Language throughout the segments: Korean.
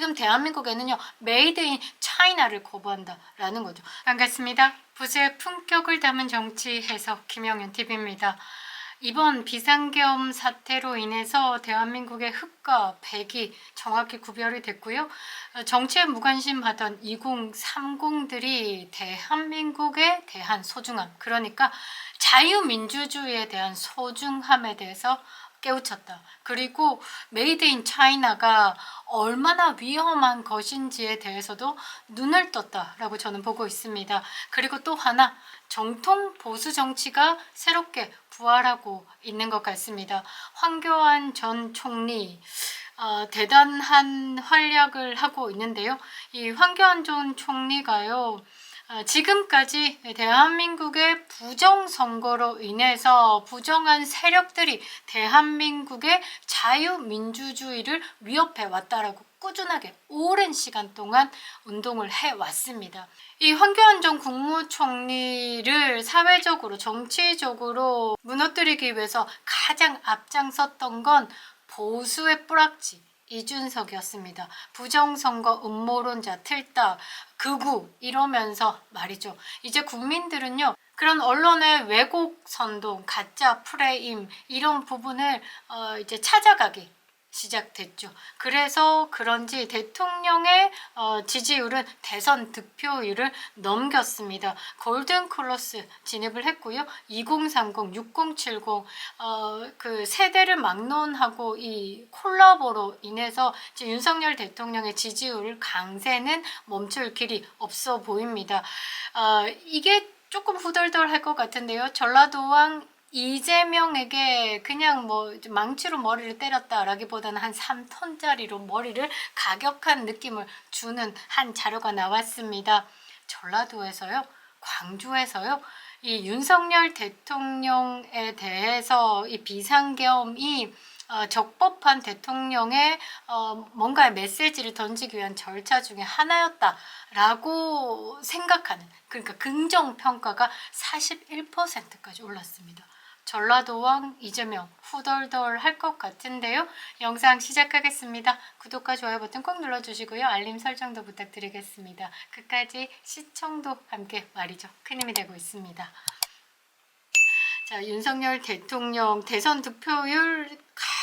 지금 대한민국에는요 메이드 인 차이나를 거부한다라는 거죠. 반갑습니다. 부의 품격을 담은 정치 해석 김영현 TV입니다. 이번 비상계엄 사태로 인해서 대한민국의 흑과 백이 정확히 구별이 됐고요. 어, 정치에 무관심하던 2030들이 대한민국에 대한 소중함, 그러니까 자유민주주의에 대한 소중함에 대해서 깨우쳤다. 그리고 메이드 인 차이나가 얼마나 위험한 것인지에 대해서도 눈을 떴다라고 저는 보고 있습니다. 그리고 또 하나 정통 보수 정치가 새롭게 부활하고 있는 것 같습니다. 황교안 전 총리 어, 대단한 활약을 하고 있는데요. 이 황교안 전 총리가요. 어, 지금까지 대한민국의 부정선거로 인해서 부정한 세력들이 대한민국의 자유민주주의를 위협해 왔다라고 꾸준하게 오랜 시간 동안 운동을 해 왔습니다. 이 황교안 전 국무총리를 사회적으로 정치적으로 무너뜨리기 위해서 가장 앞장섰던 건 보수의 뿌락지 이준석이었습니다. 부정선거 음모론자 틀다 극우 이러면서 말이죠. 이제 국민들은요. 그런 언론의 왜곡 선동, 가짜 프레임 이런 부분을 어, 이제 찾아가기 시작됐죠. 그래서 그런지 대통령의 어, 지지율은 대선 득표율을 넘겼습니다. 골든 클로스 진입을 했고요. 2030, 6070, 어, 그 세대를 막론하고 이 콜라보로 인해서 윤석열 대통령의 지지율 강세는 멈출 길이 없어 보입니다. 어, 이게 조금 후덜덜 할 것 같은데요. 전라도왕 이재명에게 그냥 뭐 망치로 머리를 때렸다라기보다는 한 3톤짜리로 머리를 가격한 느낌을 주는 한 자료가 나왔습니다. 전라도에서요, 광주에서요, 이 윤석열 대통령에 대해서 이 비상계엄이 어, 적법한 대통령의 어, 뭔가의 메시지를 던지기 위한 절차 중에 하나였다라고 생각하는 그러니까 긍정 평가가 41%까지 올랐습니다. 전라도왕 이재명 후덜덜 할 것 같은데요. 영상 시작하겠습니다. 구독과 좋아요 버튼 꼭 눌러주시고요. 알림 설정도 부탁드리겠습니다. 끝까지 시청도 함께 말이죠. 큰 힘이 되고 있습니다. 자, 윤석열 대통령 대선 득표율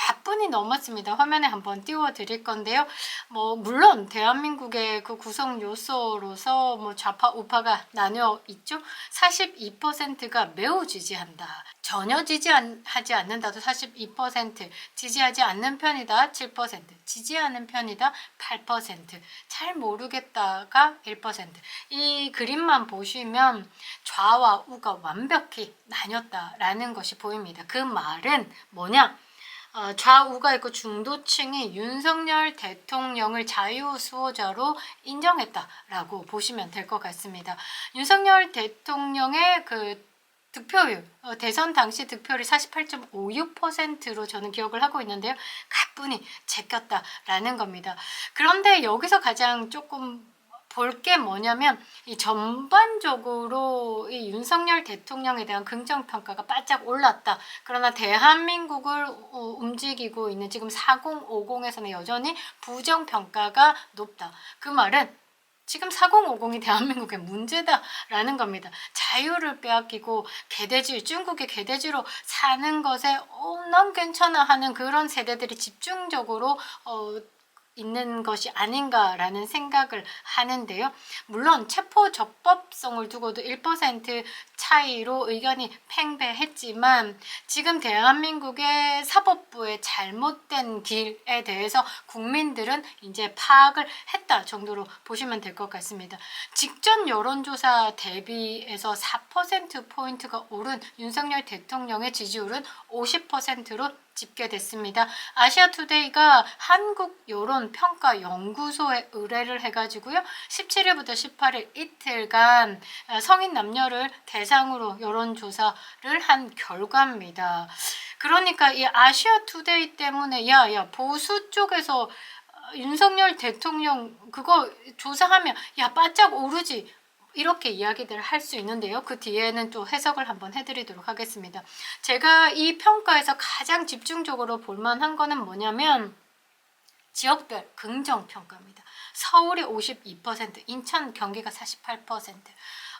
가뿐히 넘었습니다. 화면에 한번 띄워 드릴 건데요. 뭐 물론 대한민국의 그 구성 요소로서 뭐 좌파 우파가 나뉘어 있죠. 42%가 매우 지지한다. 전혀 지지하지 않는다도 42%, 지지하지 않는 편이다 7%, 지지하는 편이다 8%, 잘 모르겠다가 1%. 이 그림만 보시면 좌와 우가 완벽히 나뉘었다라는 것이 보입니다. 그 말은 뭐냐? 어, 좌우가 있고 중도층이 윤석열 대통령을 자유수호자로 인정했다라고 보시면 될 것 같습니다. 윤석열 대통령의 그 득표율, 어, 대선 당시 득표율이 48.56%로 저는 기억을 하고 있는데요. 가뿐히 제꼈다라는 겁니다. 그런데 여기서 가장 조금 볼 게 뭐냐면 이 전반적으로 이 윤석열 대통령에 대한 긍정 평가가 바짝 올랐다. 그러나 대한민국을 어, 움직이고 있는 지금 4050에서는 여전히 부정 평가가 높다. 그 말은 지금 4050이 대한민국의 문제다라는 겁니다. 자유를 빼앗기고 개돼지, 중국의 개돼지로 사는 것에 어, 난 괜찮아 하는 그런 세대들이 집중적으로 어, 있는 것이 아닌가라는 생각을 하는데요. 물론 체포 적법성을 두고도 1% 차이로 의견이 팽배했지만 지금 대한민국의 사법부의 잘못된 길에 대해서 국민들은 이제 파악을 했다 정도로 보시면 될 것 같습니다. 직전 여론조사 대비해서 4%포인트가 오른 윤석열 대통령의 지지율은 50%로 집계됐습니다. 아시아투데이가 한국 여론 평가 연구소에 의뢰를 해가지고요. 17일부터 18일 이틀간 성인 남녀를 대상으로 여론조사를 한 결과입니다. 그러니까 이 아시아투데이 때문에 야야 보수 쪽에서 윤석열 대통령 그거 조사하면 야 바짝 오르지 이렇게 이야기들을 할수 있는데요. 그 뒤에는 또 해석을 한번 해드리도록 하겠습니다. 제가 이 평가에서 가장 집중적으로 볼만한 거는 뭐냐면 지역별 긍정 평가입니다. 서울이 52%, 인천, 경기가 48%.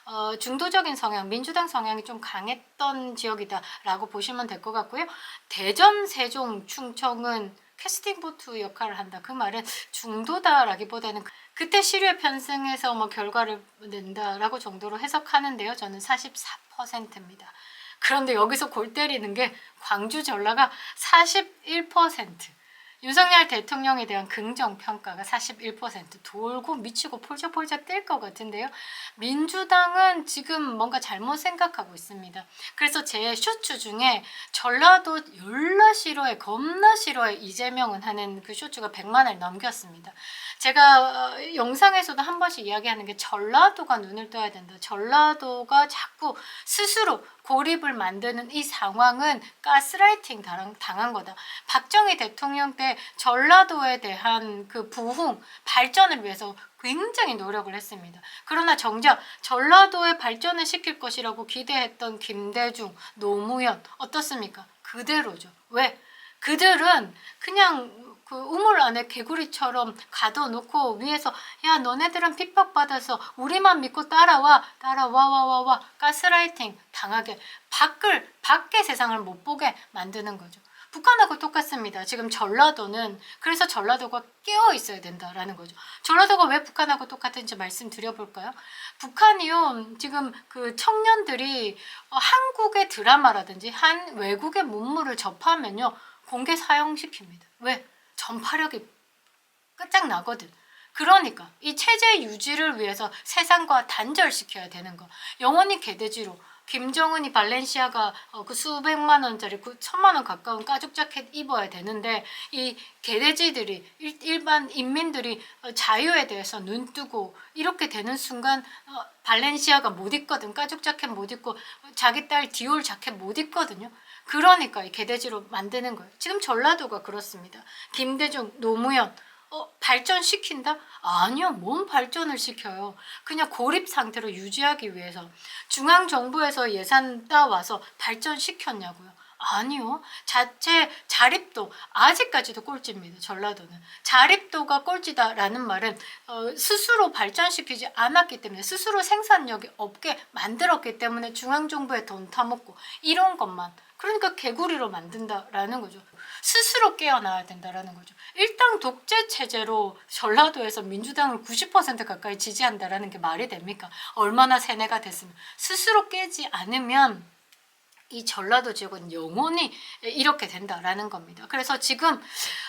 어, 중도적인 성향, 민주당 성향이 좀 강했던 지역이다라고 보시면 될 것 같고요. 대전, 세종, 충청은 캐스팅 보트 역할을 한다. 그 말은 중도다라기보다는 그때 시류에 편승해서 뭐 결과를 낸다라고 정도로 해석하는데요. 저는 44%입니다. 그런데 여기서 골 때리는 게 광주 전라가 41%. 윤석열 대통령에 대한 긍정 평가가 41% 돌고 미치고 폴짝폴짝 뛸 것 같은데요. 민주당은 지금 뭔가 잘못 생각하고 있습니다. 그래서 제 쇼츠 중에 전라도 열나 싫어해 겁나 싫어해 이재명은 하는 그 쇼츠가 100만을 넘겼습니다. 제가 어, 영상에서도 한 번씩 이야기하는 게 전라도가 눈을 떠야 된다. 전라도가 자꾸 스스로 고립을 만드는 이 상황은 가스라이팅 당한, 거다. 박정희 대통령 때 전라도에 대한 그 부흥, 발전을 위해서 굉장히 노력을 했습니다. 그러나 정작 전라도의 발전을 시킬 것이라고 기대했던 김대중, 노무현 어떻습니까? 그대로죠. 왜? 그들은 그냥 그 우물 안에 개구리처럼 가둬놓고 위에서 야 너네들은 핍박받아서 우리만 믿고 따라와 따라와 와 와 와 가스라이팅 당하게 밖을 밖의 세상을 못 보게 만드는 거죠. 북한하고 똑같습니다. 지금 전라도는 그래서 전라도가 깨어 있어야 된다라는 거죠. 전라도가 왜 북한하고 똑같은지 말씀드려 볼까요? 북한이요 지금 그 청년들이 어, 한국의 드라마라든지 한 외국의 문물을 접하면요 공개 사용시킵니다. 왜? 전파력이 끝장나거든. 그러니까 이 체제 유지를 위해서 세상과 단절시켜야 되는 거. 영원히 개돼지로 김정은이 발렌시아가 어, 그 수백만 원짜리 그 천만 원 가까운 가죽 자켓 입어야 되는데 이 개돼지들이 일, 일반 인민들이 어, 자유에 대해서 눈 뜨고 이렇게 되는 순간 어, 발렌시아가 못 입거든 가죽 자켓 못 입고 어, 자기 딸 디올 자켓 못 입거든요. 그러니까 이 개돼지로 만드는 거예요. 지금 전라도가 그렇습니다. 김대중, 노무현 어, 발전시킨다? 아니요, 뭔 발전을 시켜요. 그냥 고립 상태로 유지하기 위해서 중앙 정부에서 예산 따와서 발전시켰냐고요. 아니요. 자체 자립도 아직까지도 꼴찌입니다. 전라도는 자립도가 꼴찌다라는 말은 어, 스스로 발전시키지 않았기 때문에 스스로 생산력이 없게 만들었기 때문에 중앙 정부에 돈 타먹고 이런 것만 그러니까 개구리로 만든다라는 거죠. 스스로 깨어나야 된다라는 거죠. 일당 독재 체제로 전라도에서 민주당을 90% 가까이 지지한다라는 게 말이 됩니까? 얼마나 세뇌가 됐으면 스스로 깨지 않으면 이 전라도 지역은 영원히 이렇게 된다라는 겁니다. 그래서 지금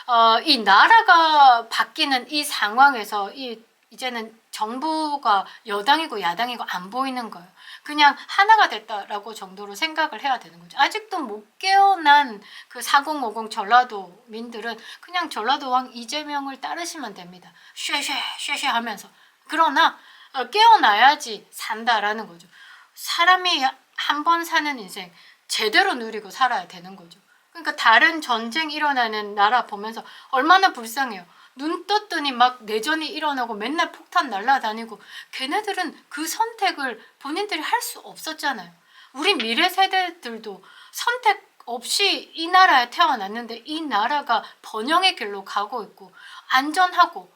어, 이 나라가 바뀌는 이 상황에서 이 이제는 정부가 여당이고 야당이고 안 보이는 거예요. 그냥 하나가 됐다라고 정도로 생각을 해야 되는 거죠. 아직도 못 깨어난 그 4050 전라도민들은 그냥 전라도왕 이재명을 따르시면 됩니다. 쉐쉐 쉐쉐 하면서. 그러나 어, 깨어나야지 산다라는 거죠. 사람이 한 번 사는 인생 제대로 누리고 살아야 되는 거죠. 그러니까 다른 전쟁 일어나는 나라 보면서 얼마나 불쌍해요. 눈 떴더니 막 내전이 일어나고 맨날 폭탄 날라다니고 걔네들은 그 선택을 본인들이 할 수 없었잖아요. 우리 미래 세대들도 선택 없이 이 나라에 태어났는데 이 나라가 번영의 길로 가고 있고 안전하고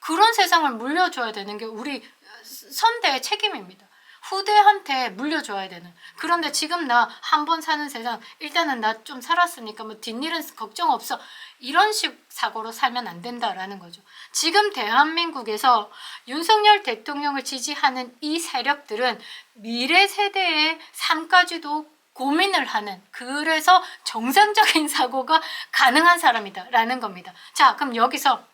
그런 세상을 물려줘야 되는 게 우리 선대의 책임입니다. 후대한테 물려줘야 되는. 그런데 지금 나 한 번 사는 세상 일단은 나 좀 살았으니까 뭐 뒷일은 걱정 없어. 이런 식 사고로 살면 안 된다라는 거죠. 지금 대한민국에서 윤석열 대통령을 지지하는 이 세력들은 미래 세대의 삶까지도 고민을 하는 그래서 정상적인 사고가 가능한 사람이다라는 겁니다. 자, 그럼 여기서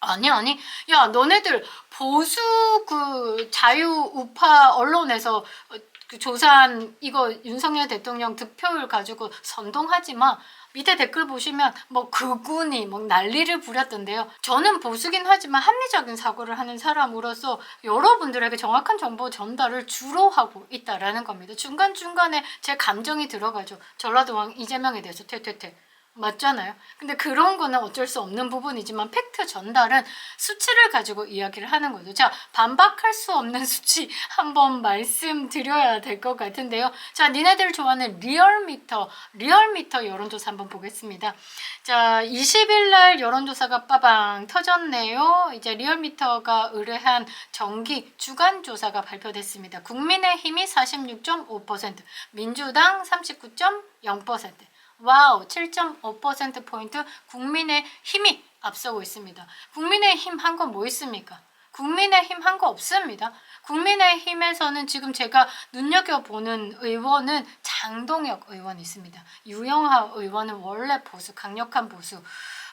아니 아니 야 너네들 보수 그 자유 우파 언론에서 어, 그 조사한 이거 윤석열 대통령 득표율 가지고 선동하지 마 밑에 댓글 보시면 뭐 그군이 뭐 난리를 부렸던데요. 저는 보수긴 하지만 합리적인 사고를 하는 사람으로서 여러분들에게 정확한 정보 전달을 주로 하고 있다라는 겁니다. 중간 중간에 제 감정이 들어가죠. 전라도왕 이재명에 대해서 퇴퇴퇴. 맞잖아요. 근데 그런 거는 어쩔 수 없는 부분이지만 팩트 전달은 수치를 가지고 이야기를 하는 거죠. 자, 반박할 수 없는 수치 한번 말씀드려야 될 것 같은데요. 자, 니네들 좋아하는 리얼미터, 리얼미터 여론조사 한번 보겠습니다. 자, 20일 날 여론조사가 빠방 터졌네요. 이제 리얼미터가 의뢰한 정기 주간 조사가 발표됐습니다. 국민의힘이 46.5%, 민주당 39.0%. 와우, 7.5%포인트 국민의 힘이 앞서고 있습니다. 국민의 힘 한 건 뭐 있습니까? 국민의 힘한 거 없습니다. 국민의 힘에서는 지금 제가 눈여겨보는 의원은 장동혁 의원이 있습니다. 유영하 의원은 원래 보수, 강력한 보수.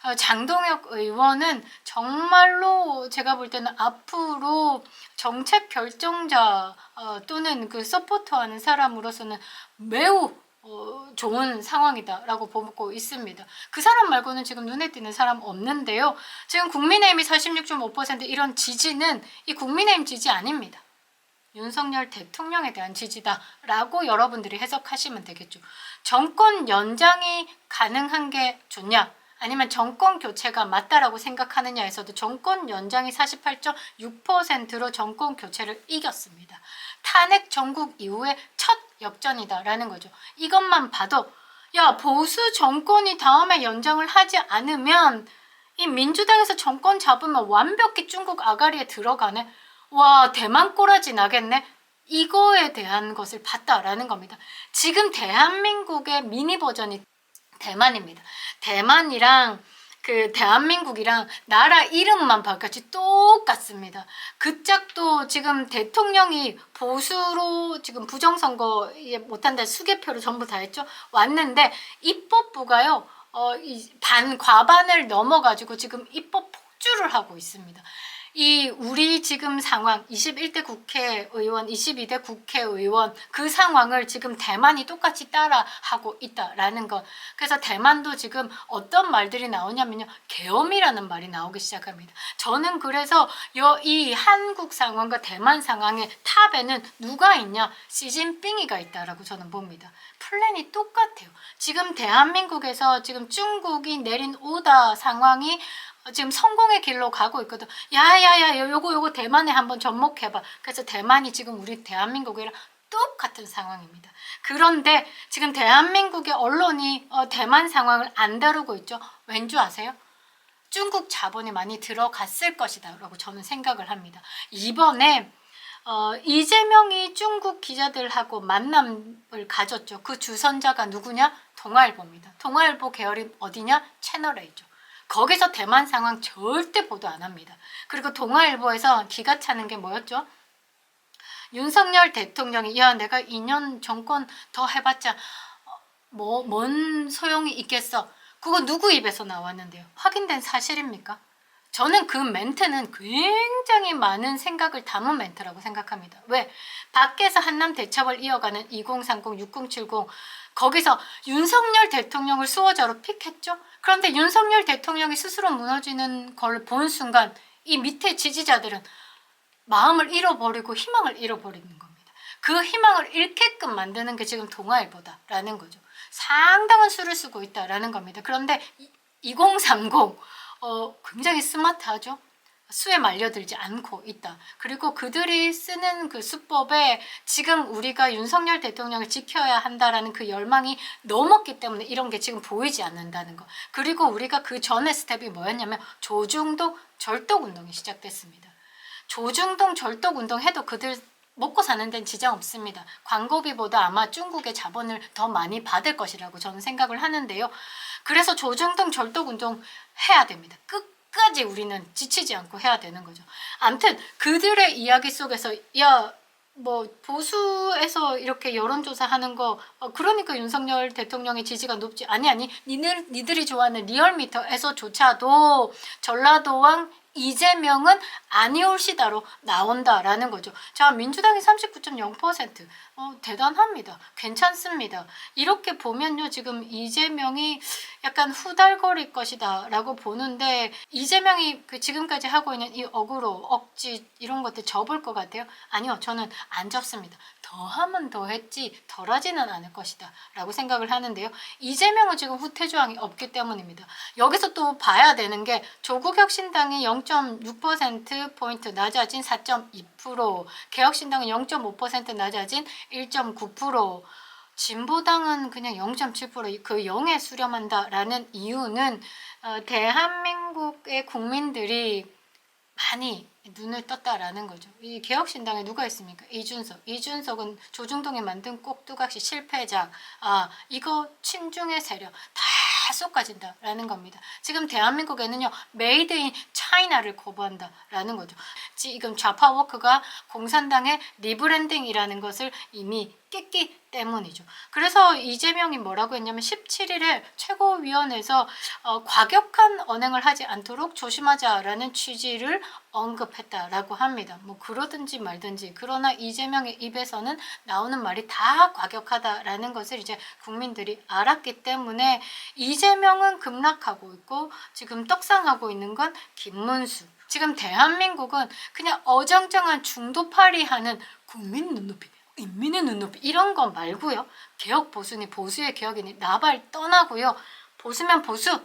어, 장동혁 의원은 정말로 제가 볼 때는 앞으로 정책 결정자 어, 또는 그 서포터하는 사람으로서는 매우 어, 좋은 상황이다라고 보고 있습니다. 그 사람 말고는 지금 눈에 띄는 사람 없는데요. 지금 국민의힘이 46.5% 이런 지지는 이 국민의힘 지지 아닙니다. 윤석열 대통령에 대한 지지다라고 여러분들이 해석하시면 되겠죠. 정권 연장이 가능한 게 좋냐? 아니면 정권 교체가 맞다라고 생각하느냐에서도 정권 연장이 48.6%로 정권 교체를 이겼습니다. 탄핵 전국 이후에 첫 역전이다라는 거죠. 이것만 봐도 야 보수 정권이 다음에 연장을 하지 않으면 이 민주당에서 정권 잡으면 완벽히 중국 아가리에 들어가네. 와 대만 꼬라지 나겠네. 이거에 대한 것을 봤다라는 겁니다. 지금 대한민국의 미니 버전이 대만입니다. 대만이랑 그 대한민국이랑 나라 이름만 바뀌었지 똑같습니다. 그 짝도 지금 대통령이 보수로 지금 부정선거에 못한다 수개표로 전부 다 했죠. 왔는데 입법부가요. 어, 이반 과반을 넘어가지고 지금 입법 폭주를 하고 있습니다. 이 우리 지금 상황 21대 국회의원, 22대 국회의원 그 상황을 지금 대만이 똑같이 따라 하고 있다라는 것. 그래서 대만도 지금 어떤 말들이 나오냐면요. 계엄이라는 말이 나오기 시작합니다. 저는 그래서 여, 이 한국 상황과 대만 상황의 탑에는 누가 있냐? 시진핑이가 있다라고 저는 봅니다. 플랜이 똑같아요. 지금 대한민국에서 지금 중국이 내린 오다 상황이 지금 성공의 길로 가고 있거든. 야야야, 요거 요거 대만에 한번 접목해봐. 그래서 대만이 지금 우리 대한민국이랑 똑같은 상황입니다. 그런데 지금 대한민국의 언론이 어, 대만 상황을 안 다루고 있죠. 왠줄 아세요? 중국 자본이 많이 들어갔을 것이다라고 저는 생각을 합니다. 이번에 어, 이재명이 중국 기자들하고 만남을 가졌죠. 그 주선자가 누구냐? 동아일보입니다. 동아일보 계열이 어디냐? 채널A죠. 거기서 대만 상황 절대 보도 안 합니다. 그리고 동아일보에서 기가 차는 게 뭐였죠? 윤석열 대통령이 야 내가 2년 정권 더 해봤자 뭐 뭔 소용이 있겠어. 그거 누구 입에서 나왔는데요? 확인된 사실입니까? 저는 그 멘트는 굉장히 많은 생각을 담은 멘트라고 생각합니다. 왜? 밖에서 한남 대첩을 이어가는 2030, 6070 거기서 윤석열 대통령을 수호자로 픽했죠. 그런데 윤석열 대통령이 스스로 무너지는 걸 본 순간 이 밑에 지지자들은 마음을 잃어버리고 희망을 잃어버리는 겁니다. 그 희망을 잃게끔 만드는 게 지금 동아일보다라는 거죠. 상당한 수를 쓰고 있다라는 겁니다. 그런데 2030 어, 굉장히 스마트하죠. 수에 말려들지 않고 있다. 그리고 그들이 쓰는 그 수법에 지금 우리가 윤석열 대통령을 지켜야 한다라는 그 열망이 넘었기 때문에 이런 게 지금 보이지 않는다는 거. 그리고 우리가 그 전에 스텝이 뭐였냐면 조중동 절독 운동이 시작됐습니다. 조중동 절독 운동 해도 그들 먹고 사는 데는 지장 없습니다. 광고비보다 아마 중국의 자본을 더 많이 받을 것이라고 저는 생각을 하는데요. 그래서 조중동 절독 운동 해야 됩니다. 끝 까지 우리는 지치지 않고 해야 되는 거죠. 암튼 그들의 이야기 속에서 야 뭐 보수에서 이렇게 여론조사 하는 거 어, 그러니까 윤석열 대통령의 지지가 높지 아니 아니 니들 니들이 좋아하는 리얼미터에서조차도 전라도왕 이재명은 아니올시다로 나온다라는 거죠. 자, 민주당이 39.0% 어, 대단합니다. 괜찮습니다. 이렇게 보면요, 지금 이재명이 약간 후달거릴 것이다라고 보는데 이재명이 그 지금까지 하고 있는 이 억울로 억지 이런 것들 접을 것 같아요. 아니요, 저는 안 접습니다. 더 하면 더 했지 덜하지는 않을 것이다라고 생각을 하는데요. 이재명은 지금 후퇴 조항이 없기 때문입니다. 여기서 또 봐야 되는 게 조국 혁신당이 0.6% 포인트 낮아진 4.2%, 개혁신당은 0.5% 낮아진 1.9%. 진보당은 그냥 0.7%그 0에 수렴한다라는 이유는 어, 대한민국의 국민들이 많이 눈을 떴다라는 거죠. 이 개혁신당에 누가 있습니까? 이준석. 이준석은 조중동이 만든 꼭두각시 실패작. 아, 이거 친중의 세력 다 쏟아진다라는 겁니다. 지금 대한민국에는요, 메이드 인 차이나를 거부한다라는 거죠. 지금 좌파 워크가 공산당의 리브랜딩이라는 것을 이미 깼기 때문이죠. 그래서 이재명이 뭐라고 했냐면 17일에 최고위원회에서 어, 과격한 언행을 하지 않도록 조심하자라는 취지를 언급했다라고 합니다. 뭐 그러든지 말든지 그러나 이재명의 입에서는 나오는 말이 다 과격하다라는 것을 이제 국민들이 알았기 때문에 이재명은 급락하고 있고 지금 떡상하고 있는 건 김문수. 지금 대한민국은 그냥 어정쩡한 중도파리 하는 국민 눈높이 인민의 눈높이 이런 거 말고요. 개혁 보수니 보수의 개혁이니 나발 떠나고요. 보수면 보수.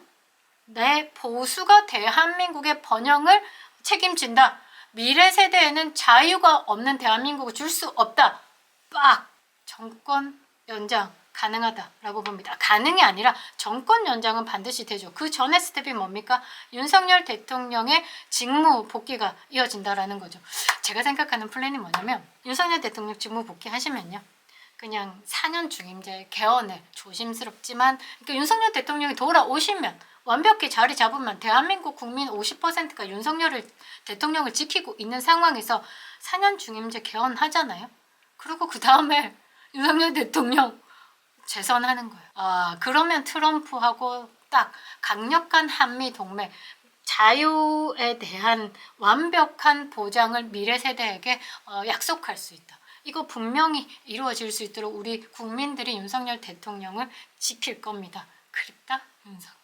내 보수가 대한민국의 번영을 책임진다. 미래 세대에는 자유가 없는 대한민국을 줄 수 없다. 빡! 정권 연장 가능하다라고 봅니다. 가능이 아니라 정권 연장은 반드시 되죠. 그 전에 스텝이 뭡니까? 윤석열 대통령의 직무 복귀가 이어진다라는 거죠. 제가 생각하는 플랜이 뭐냐면 윤석열 대통령 직무 복귀하시면요. 그냥 4년 중임제 개헌을 조심스럽지만 그러니까 윤석열 대통령이 돌아오시면 완벽히 자리 잡으면 대한민국 국민 50%가 윤석열을 대통령을 지키고 있는 상황에서 4년 중임제 개헌하잖아요. 그리고 그 다음에 윤석열 대통령 재선하는 거예요. 아 그러면 트럼프하고 딱 강력한 한미 동맹 자유에 대한 완벽한 보장을 미래 세대에게 어, 약속할 수 있다. 이거 분명히 이루어질 수 있도록 우리 국민들이 윤석열 대통령을 지킬 겁니다. 그립다 윤석.